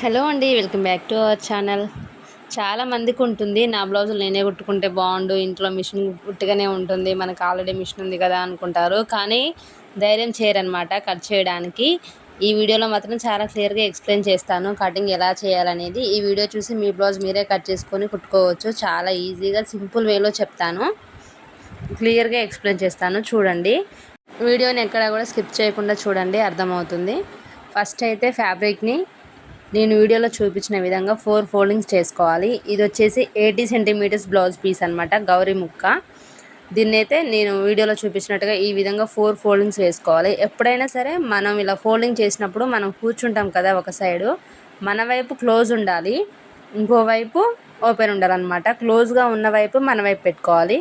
Hello అండి welcome back to our channel. చాలా మందికి ఉంటుంది నా బ్లౌజులు నేనే కుట్టుకుంటే బాగుండు ఇంట్లో మిషన్ కుట్టుగానే ఉంటుంది మనకు ఆల్రెడీ మిషన్ ఉంది కదా అనుకుంటారు. కానీ ధైర్యం చేయరనమాట కట్ చేయడానికి. ఈ వీడియోలో మాత్రం చాలా క్లియర్గా ఎక్స్ప్లెయిన్ చేస్తాను కటింగ్ ఎలా చేయాలనేది. ఈ వీడియో చూసి మీ బ్లౌజ్ మీరే కట్ చేసుకొని కుట్టుకోవచ్చు. చాలా ఈజీగా సింపుల్ వేలో చెప్తాను. క్లియర్గా ఎక్స్ప్లెయిన్ చేస్తాను చూడండి. వీడియోని ఎక్కడ కూడా స్కిప్ చేయకుండా చూడండి అర్థమవుతుంది. ఫస్ట్ అయితే ఫ్యాబ్రిక్ని నేను వీడియోలో చూపించిన విధంగా ఫోర్ ఫోల్డింగ్స్ చేసుకోవాలి. ఇది వచ్చేసి ఎయిటీ సెంటీమీటర్స్ బ్లౌజ్ పీస్ అనమాట గౌరీ ముక్క. దీన్నైతే నేను వీడియోలో చూపించినట్టుగా ఈ విధంగా ఫోర్ ఫోల్డింగ్స్ వేసుకోవాలి. ఎప్పుడైనా సరే మనం ఇలా ఫోల్డింగ్ చేసినప్పుడు మనం కూర్చుంటాం కదా ఒక సైడు మన వైపు క్లోజ్ ఉండాలి ఇంకోవైపు ఓపెన్ ఉండాలన్నమాట. క్లోజ్గా ఉన్న వైపు మన వైపు పెట్టుకోవాలి.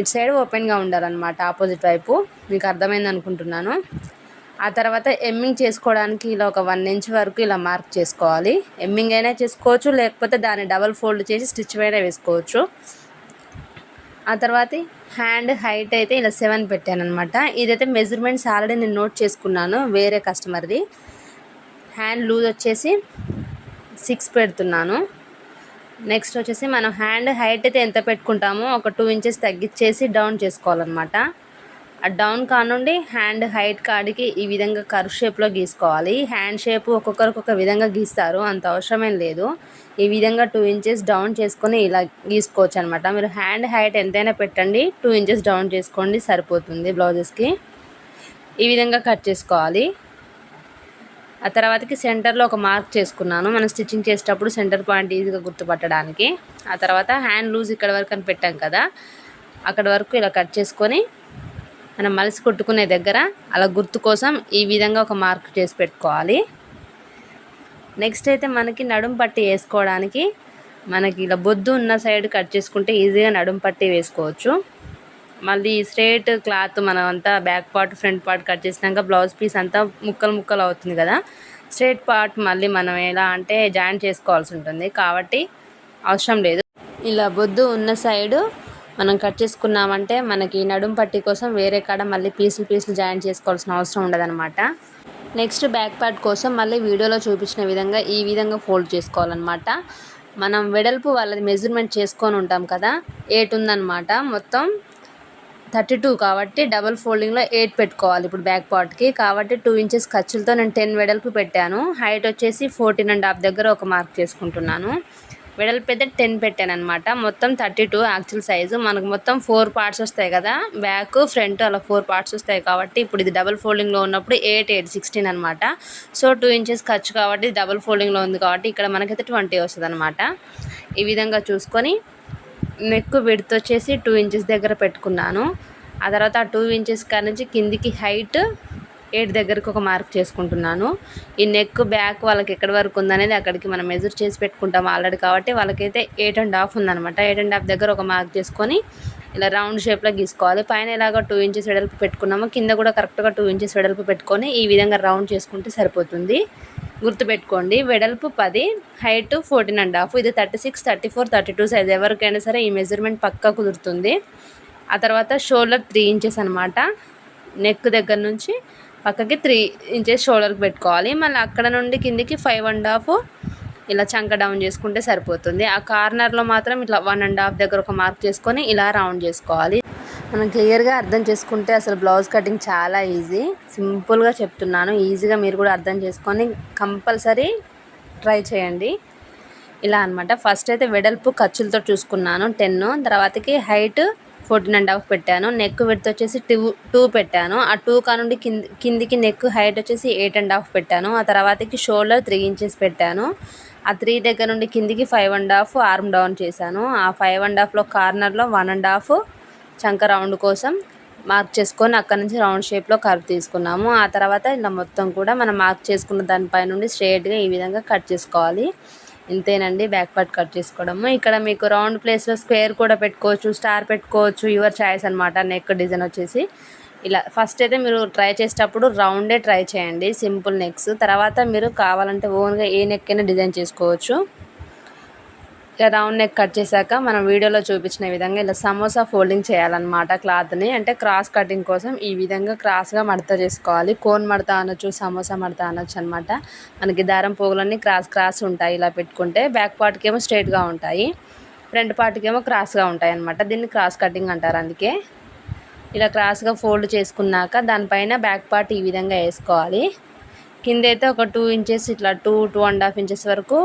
ఇటు సైడ్ ఓపెన్గా ఉండాలన్నమాట ఆపోజిట్ వైపు. మీకు అర్థమైంది అనుకుంటున్నాను. ఆ తర్వాత ఎమ్మింగ్ చేసుకోవడానికి ఇలా ఒక వన్ ఇంచ్ వరకు ఇలా మార్క్ చేసుకోవాలి. ఎమ్మింగ్ అయినా చేసుకోవచ్చు లేకపోతే దాన్ని డబల్ ఫోల్డ్ చేసి స్టిచ్ అయినా వేసుకోవచ్చు. ఆ తర్వాత హ్యాండ్ హైట్ అయితే ఇలా సెవెన్ పెట్టాను అనమాట ఇదైతే మెజర్మెంట్స్ ఆల్రెడీ నేను నోట్ చేసుకున్నాను వేరే కస్టమర్ది హ్యాండ్ లూజ్ వచ్చేసి సిక్స్ పెడుతున్నాను. నెక్స్ట్ వచ్చేసి మనం హ్యాండ్ హైట్ అయితే ఎంత పెట్టుకుంటామో ఒక టూ ఇంచెస్ తగ్గించేసి డౌన్ చేసుకోవాలన్నమాట. డౌన్ కానుండి హ్యాండ్ హైట్ కాడికి ఈ విధంగా కర్వ్ షేప్లో గీసుకోవాలి. హ్యాండ్ షేప్ ఒక్కొక్కరికి ఒక విధంగా గీస్తారు. అంత అవసరమేం లేదు. ఈ విధంగా టూ ఇంచెస్ డౌన్ చేసుకొని ఇలా గీసుకోవచ్చు అనమాట మీరు హ్యాండ్ హైట్ ఎంతైనా పెట్టండి. టూ ఇంచెస్ డౌన్ చేసుకోండి. సరిపోతుంది బ్లౌజెస్కి. ఈ విధంగా కట్ చేసుకోవాలి. ఆ తర్వాతకి సెంటర్లో ఒక మార్క్ చేసుకున్నాను. మనం స్టిచ్చింగ్ చేసేటప్పుడు సెంటర్ పాయింట్ ఈజీగా గుర్తుపట్టడానికి. ఆ తర్వాత హ్యాండ్ లూజ్ ఇక్కడ వరకు అని పెట్టాం కదా. అక్కడ వరకు ఇలా కట్ చేసుకొని మనం మలసి కొట్టుకునే దగ్గర అలా గుర్తు కోసం ఈ విధంగా ఒక మార్క్ చేసి పెట్టుకోవాలి. నెక్స్ట్ అయితే మనకి నడుం పట్టి వేసుకోవడానికి మనకి ఇలా బొద్దు ఉన్న సైడ్ కట్ చేసుకుంటే ఈజీగా నడుం పట్టి వేసుకోవచ్చు. మళ్ళీ స్ట్రేట్ క్లాత్ మనం అంతా back part front part cut చేసినాక బ్లౌజ్ పీస్ అంతా ముక్కలు ముక్కలు అవుతుంది కదా. స్ట్రేట్ పార్ట్ మళ్ళీ మనం ఎలా అంటే జాయింట్ చేసుకోవాల్సి ఉంటుంది. కాబట్టి అవసరం లేదు. ఇలా బొద్దు ఉన్న సైడు మనం కట్ చేసుకున్నామంటే మనకి నడుం పట్టి కోసం వేరే కాడ మళ్ళీ పీసులు పీసులు జాయిన్ చేసుకోవాల్సిన అవసరం ఉండదన్నమాట. నెక్స్ట్ బ్యాక్ పార్ట్ కోసం మళ్ళీ వీడియోలో చూపించిన విధంగా ఈ విధంగా ఫోల్డ్ చేసుకోవాలన్నమాట. మనం వెడల్పు వాళ్ళది మెజర్మెంట్ చేసుకొని ఉంటాం కదా ఎయిట్ ఉందన్నమాట. మొత్తం థర్టీ టూ కాబట్టి డబల్ ఫోల్డింగ్లో ఎయిట్ పెట్టుకోవాలి ఇప్పుడు బ్యాక్ పార్ట్కి. కాబట్టి టూ ఇంచెస్ ఖర్చులతో నేను టెన్ వెడల్పు పెట్టాను. హైట్ వచ్చేసి ఫోర్టీన్ అండ్ హాఫ్ దగ్గర ఒక మార్క్ చేసుకుంటున్నాను. వెడల్పు అయితే టెన్ పెట్టాను అనమాట మొత్తం థర్టీ టూ యాక్చువల్ సైజు మనకు మొత్తం ఫోర్ పార్ట్స్ వస్తాయి కదా. బ్యాక్ ఫ్రంట్ అలా ఫోర్ పార్ట్స్ వస్తాయి కాబట్టి ఇప్పుడు ఇది డబల్ ఫోల్డింగ్లో ఉన్నప్పుడు ఎయిట్ ఎయిట్ సిక్స్టీన్ అనమాట సో టూ ఇంచెస్ ఖర్చు కాబట్టి డబల్ ఫోల్డింగ్లో ఉంది కాబట్టి ఇక్కడ మనకైతే ట్వంటీ వస్తుంది అనమాట ఈ విధంగా చూసుకొని నెక్ విడ్త్ వచ్చేసి టూ ఇంచెస్ దగ్గర పెట్టుకున్నాను. ఆ తర్వాత ఆ టూ ఇంచెస్ కాడ నుంచి కిందికి హైట్ ఎయిట్ దగ్గరకు ఒక మార్క్ చేసుకుంటున్నాను. ఈ నెక్ బ్యాక్ వాళ్ళకి ఎక్కడి వరకు ఉందనేది అక్కడికి మనం మెజర్ చేసి పెట్టుకుంటాం ఆల్రెడీ కాబట్టి వాళ్ళకైతే ఎయిట్ అండ్ హాఫ్ ఉందనమాట ఎయిట్ అండ్ హాఫ్ దగ్గర ఒక మార్క్ చేసుకొని ఇలా రౌండ్ షేప్లో గీసుకోవాలి. పైన ఇలాగ టూ ఇంచెస్ వెడల్పు పెట్టుకున్నాము కింద కూడా కరెక్ట్గా టూ ఇంచెస్ వెడల్పు పెట్టుకొని ఈ విధంగా రౌండ్ చేసుకుంటే సరిపోతుంది. గుర్తుపెట్టుకోండి వెడల్పు పది హైట్ ఫోర్టీన్ అండ్ హాఫ్ ఇది thirty six thirty four thirty two size ఎవరికైనా సరే ఈ మెజర్మెంట్ పక్కా కుదురుతుంది. ఆ తర్వాత షోల్డర్ త్రీ ఇంచెస్ అనమాట నెక్ దగ్గర నుంచి పక్కకి త్రీ ఇంచెస్ షోల్డర్కి పెట్టుకోవాలి. మళ్ళీ అక్కడ నుండి కిందికి ఫైవ్ అండ్ హాఫ్ ఇలా చంక డౌన్ చేసుకుంటే సరిపోతుంది. ఆ కార్నర్లో మాత్రం ఇట్లా వన్ అండ్ హాఫ్ దగ్గర ఒక మార్క్ చేసుకొని ఇలా రౌండ్ చేసుకోవాలి. మనం క్లియర్గా అర్థం చేసుకుంటే అసలు బ్లౌజ్ కటింగ్ చాలా ఈజీ సింపుల్గా చెప్తున్నాను. ఈజీగా మీరు కూడా అర్థం చేసుకొని కంపల్సరీ ట్రై చేయండి. ఇలా అనమాట ఫస్ట్ అయితే వెడల్పు ఖర్చులతో చూసుకున్నాను. టెన్ తర్వాతకి హైట్ ఫోర్టీన్ అండ్ హాఫ్ పెట్టాను. నెక్ విడ్త్ వచ్చేసి టూ టూ పెట్టాను. ఆ టూ కానుండి కింది కిందికి నెక్ హైట్ వచ్చేసి ఎయిట్ అండ్ హాఫ్ పెట్టాను. ఆ తర్వాతకి షోల్డర్ త్రీ ఇంచెస్ పెట్టాను. ఆ త్రీ దగ్గర నుండి కిందికి five and half arm down చేశాను. ఆ ఫైవ్ అండ్ హాఫ్లో కార్నర్లో వన్ అండ్ హాఫ్ చంక రౌండ్ కోసం మార్క్ చేసుకొని అక్కడ నుంచి రౌండ్ షేప్లో కర్వ్ తీసుకున్నాము. ఆ తర్వాత ఇలా మొత్తం కూడా మనం మార్క్ చేసుకున్న దానిపై నుండి స్ట్రేట్గా ఈ విధంగా కట్ చేసుకోవాలి. ఇంతేనండి బ్యాక్ పార్ట్ కట్ చేసుకోవడము. ఇక్కడ మీకు రౌండ్ ప్లేస్లో స్క్వేర్ కూడా పెట్టుకోవచ్చు స్టార్ పెట్టుకోవచ్చు యువర్ ఛాయిస్ అనమాట నెక్ డిజైన్ వచ్చేసి ఇలా ఫస్ట్ అయితే మీరు ట్రై చేసేటప్పుడు రౌండే ట్రై చేయండి సింపుల్ నెక్స్ తర్వాత మీరు కావాలంటే ఓన్గా ఏ నెక్ అయినా డిజైన్ చేసుకోవచ్చు. రౌండ్ నెక్ కట్ చేశాక మనం వీడియోలో చూపించిన విధంగా ఇలా సమోసా ఫోల్డింగ్ చేయాలన్నమాట క్లాత్ని. అంటే క్రాస్ కటింగ్ కోసం ఈ విధంగా క్రాస్గా మడత చేసుకోవాలి. కోన్ మడత అనొచ్చు సమోసా మడత అనొచ్చు అనమాట మనకి దారం పోగులన్నీ క్రాస్ క్రాస్ ఉంటాయి ఇలా పెట్టుకుంటే. బ్యాక్ పార్ట్కేమో స్ట్రైట్గా ఉంటాయి. ఫ్రంట్ పార్ట్కి ఏమో క్రాస్గా ఉంటాయి అనమాట దీన్ని క్రాస్ కటింగ్ అంటారు అందుకే. ఇలా క్రాస్గా ఫోల్డ్ చేసుకున్నాక దానిపైన బ్యాక్ పార్ట్ ఈ విధంగా వేసుకోవాలి. కింద అయితే ఒక టూ ఇంచెస్ ఇట్లా two two and half inches వరకు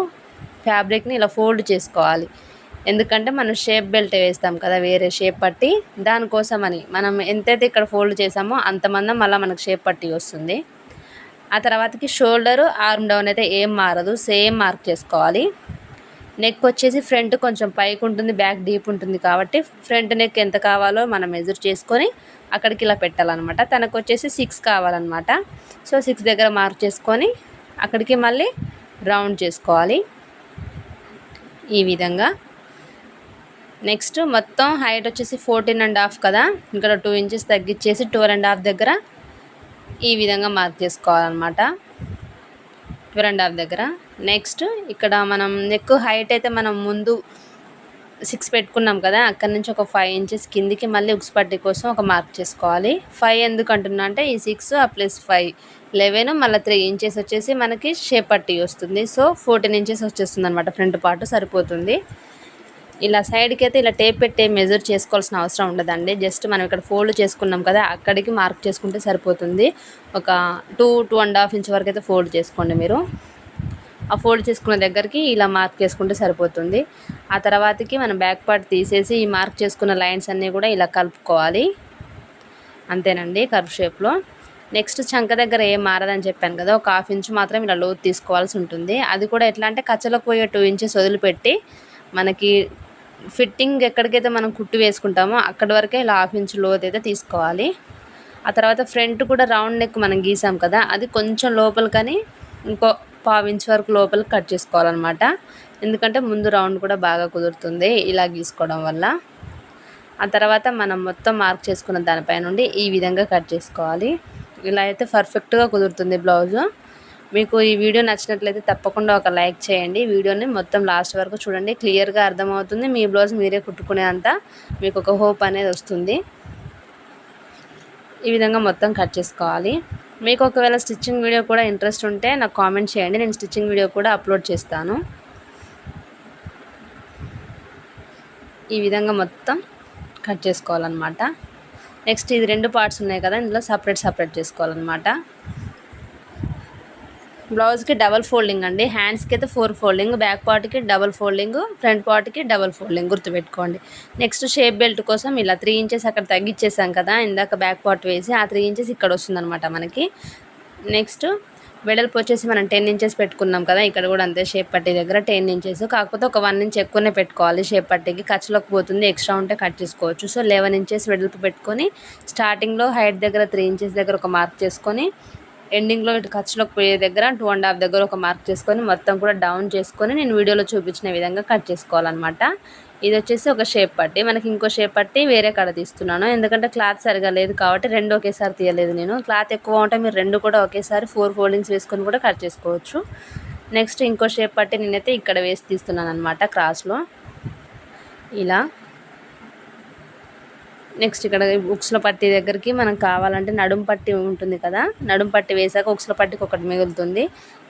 ఫ్యాబ్రిక్ని ఇలా ఫోల్డ్ చేసుకోవాలి. ఎందుకంటే మనం షేప్ బెల్ట్ వేస్తాం కదా వేరే షేప్ పట్టి దానికోసమని మనం ఎంతైతే ఇక్కడ ఫోల్డ్ చేసామో అంతమందం మళ్ళీ మనకు షేప్ పట్టి వస్తుంది. ఆ తర్వాతకి షోల్డరు ఆర్మ్ డౌన్ అయితే ఏం మారదు సేమ్ మార్క్ చేసుకోవాలి. నెక్ వచ్చేసి ఫ్రంట్ కొంచెం పైకి ఉంటుంది బ్యాక్ డీప్ ఉంటుంది కాబట్టి ఫ్రంట్ నెక్ ఎంత కావాలో మనం మెజర్ చేసుకొని అక్కడికి ఇలా పెట్టాలన్నమాట. తనకు వచ్చేసి సిక్స్ కావాలన్నమాట. సో సిక్స్ దగ్గర మార్క్ చేసుకొని అక్కడికి మళ్ళీ రౌండ్ చేసుకోవాలి. ఈ విధంగా. నెక్స్ట్ మొత్తం హైట్ వచ్చేసి ఫోర్టీన్ అండ్ హాఫ్ కదా. ఇక్కడ టూ ఇంచెస్ తగ్గించేసి ట్వెల్వ్ అండ్ హాఫ్ దగ్గర ఈ విధంగా మార్క్ చేసుకోవాలన్నమాట. ట్వెల్వ్ అండ్ హాఫ్ దగ్గర. నెక్స్ట్ ఇక్కడ మనం నెక్ హైట్ అయితే మనం ముందు సిక్స్ పెట్టుకున్నాం కదా అక్కడ నుంచి ఒక ఫైవ్ ఇంచెస్ కిందికి మళ్ళీ ఉక్స్ పట్టి కోసం ఒక మార్క్ చేసుకోవాలి. ఫైవ్ ఎందుకు అంటున్నా అంటే ఈ సిక్స్ ఆ ప్లస్ ఫైవ్ లెవెన్ మళ్ళీ త్రీ ఇంచెస్ వచ్చేసి మనకి షేప్ పట్టి వస్తుంది. సో ఫోర్టీన్ ఇంచెస్ వచ్చేస్తుంది అనమాట ఫ్రంట్ పార్ట్ సరిపోతుంది. ఇలా సైడ్కి అయితే ఇలా టేప్ పెట్టి మెజర్ చేసుకోవాల్సిన అవసరం ఉండదండి. జస్ట్ మనం ఇక్కడ ఫోల్డ్ చేసుకున్నాం కదా అక్కడికి మార్క్ చేసుకుంటే సరిపోతుంది. ఒక two two and half inch వరకు అయితే ఫోల్డ్ చేసుకోండి మీరు. ఆ ఫోల్డ్ చేసుకున్న దగ్గరికి ఇలా మార్క్ చేసుకుంటే సరిపోతుంది. ఆ తర్వాతకి మనం బ్యాక్ పార్ట్ తీసేసి ఈ మార్క్ చేసుకున్న లైన్స్ అన్నీ కూడా ఇలా కలుపుకోవాలి. అంతేనండి కర్వ్ షేప్లో. నెక్స్ట్ చంక దగ్గర ఏం మారదని చెప్పాను కదా ఒక హాఫ్ ఇంచ్ మాత్రం ఇలా లోతు తీసుకోవాల్సి ఉంటుంది. అది కూడా ఎట్లా అంటే కచ్చలకు పోయే టూ ఇంచెస్ వదిలిపెట్టి మనకి ఫిట్టింగ్ ఎక్కడికైతే మనం కుట్టు వేసుకుంటామో అక్కడి వరకే ఇలా హాఫ్ ఇంచ్ లోతు అయితే తీసుకోవాలి. ఆ తర్వాత ఫ్రంట్ కూడా రౌండ్ నెక్ మనం గీసాం కదా అది కొంచెం లోపలికని ఇంకో పావు ఇంచ్ వరకు లోపల కట్ చేసుకోవాలన్నమాట. ఎందుకంటే ముందు రౌండ్ కూడా బాగా కుదురుతుంది ఇలా గీసుకోవడం వల్ల. ఆ తర్వాత మనం మొత్తం మార్క్ చేసుకున్న దానిపై నుండి ఈ విధంగా కట్ చేసుకోవాలి. ఇలా అయితే పర్ఫెక్ట్గా కుదురుతుంది బ్లౌజు. మీకు ఈ వీడియో నచ్చినట్లయితే తప్పకుండా ఒక లైక్ చేయండి. వీడియోని మొత్తం లాస్ట్ వరకు చూడండి. క్లియర్గా అర్థమవుతుంది. మీ బ్లౌజ్ మీరే కుట్టుకునేంత మీకు ఒక హోప్ అనేది వస్తుంది. ఈ విధంగా మొత్తం కట్ చేసుకోవాలి. మీకు ఒకవేళ స్టిచ్చింగ్ వీడియో కూడా ఇంట్రెస్ట్ ఉంటే నాకు కామెంట్ చేయండి. నేను స్టిచ్చింగ్ వీడియో కూడా అప్లోడ్ చేస్తాను. ఈ విధంగా మొత్తం కట్ చేసుకోవాలన్నమాట. నెక్స్ట్ ఇది రెండు పార్ట్స్ ఉన్నాయి కదా ఇందులో సపరేట్ సపరేట్ చేసుకోవాలన్నమాట. బ్లౌజ్కి డబల్ ఫోల్డింగ్ అండి. హ్యాండ్స్కి అయితే ఫోర్ ఫోల్డింగ్ బ్యాక్ పార్ట్కి డబల్ ఫోల్డింగ్ ఫ్రంట్ పార్ట్కి డబల్ ఫోల్డింగ్ గుర్తుపెట్టుకోండి. నెక్స్ట్ షేప్ బెల్ట్ కోసం ఇలా త్రీ ఇంచెస్ అక్కడ తగ్గించేసాం కదా ఇందాక బ్యాక్ పార్ట్ వేసి ఆ త్రీ ఇంచెస్ ఇక్కడ వస్తుందన్నమాట మనకి. నెక్స్ట్ వెడల్పు వచ్చేసి మనం టెన్ ఇంచెస్ పెట్టుకున్నాం కదా ఇక్కడ కూడా అంతే షేప్ పట్టి దగ్గర టెన్ ఇంచెస్. కాకపోతే ఒక వన్ ఇంచ్ ఎక్కువనే పెట్టుకోవాలి షేప్ పట్టికి. ఖర్చులోకి పోతుంది ఎక్స్ట్రా ఉంటే కట్ చేసుకోవచ్చు. సో లెవెన్ ఇంచెస్ వెడల్పు పెట్టుకొని స్టార్టింగ్లో హైట్ దగ్గర త్రీ ఇంచెస్ దగ్గర ఒక మార్క్ చేసుకొని ఎండింగ్లో ఇటు ఖర్చులకు పోయే దగ్గర టూ అండ్ హాఫ్ దగ్గర ఒక మార్క్ చేసుకొని మొత్తం కూడా డౌన్ చేసుకొని నేను వీడియోలో చూపించిన విధంగా కట్ చేసుకోవాలన్నమాట. ఇది వచ్చేసి ఒక షేప్ పట్టి. మనకి ఇంకో షేప్ పట్టి వేరే కడ తీస్తున్నాను. ఎందుకంటే క్లాత్ సరిగా లేదు కాబట్టి రెండు ఒకేసారి తీయలేదు నేను. క్లాత్ ఎక్కువ ఉంటే మీరు రెండు కూడా ఒకేసారి ఫోర్ ఫోల్డింగ్స్ వేసుకొని కూడా కట్ చేసుకోవచ్చు. నెక్స్ట్ ఇంకో షేప్ పట్టి నేనైతే ఇక్కడ వేసి తీస్తున్నాను అనమాట క్రాస్లో ఇలా. నెక్స్ట్ ఇక్కడ ఉక్స్ల పట్టి దగ్గరికి మనం కావాలంటే నడుం పట్టి ఉంటుంది కదా. నడుం పట్టి వేసాక ఉక్స్ల పట్టికి ఒకటి మిగులుతుంది.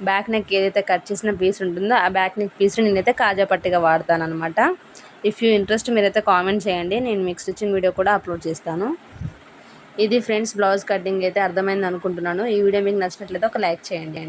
బ్యాక్ నెక్ ఏదైతే కట్ చేసిన పీస్ ఉంటుందో ఆ బ్యాక్ నెక్ పీస్ నేనైతే కాజా పట్టిగా వాడతాను అనమాట ఇఫ్ యూ ఇంట్రెస్ట్ మీరైతే కామెంట్ చేయండి. నేను మీకు స్టిచ్చింగ్ వీడియో కూడా అప్లోడ్ చేస్తాను. ఇది ఫ్రెండ్స్ బ్లౌజ్ కటింగ్ అయితే అర్థమైంది అనుకుంటున్నాను. ఈ వీడియో మీకు నచ్చినట్లయితే ఒక లైక్ చేయండి.